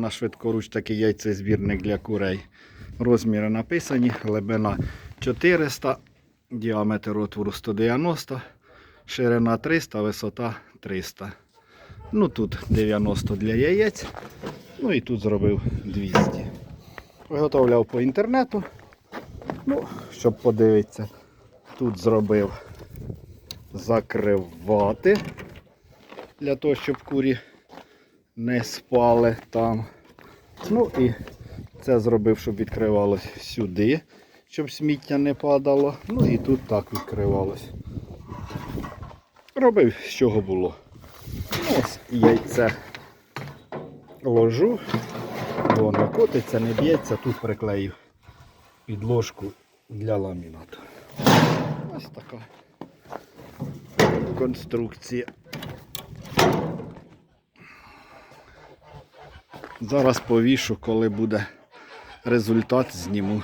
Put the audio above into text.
на швидкоруч такий яйцезбірник для курей. Розміри написані, глибина 400, діаметр отвору 190, ширина 300, висота 300. Ну тут 90 для яєць. Ну і тут зробив 200. Виготовляв по інтернету. Ну, щоб подивитися. Тут зробив закривати для того, щоб курі не спали там. Ну і це зробив, щоб відкривалось сюди, щоб сміття не падало. Ну і тут так відкривалось. Робив з чого було. Ось яйце ложу, воно котиться, не б'ється, тут приклеїв підложку для ламінату. Ось така конструкція. Зараз повішу, коли буде результат, зніму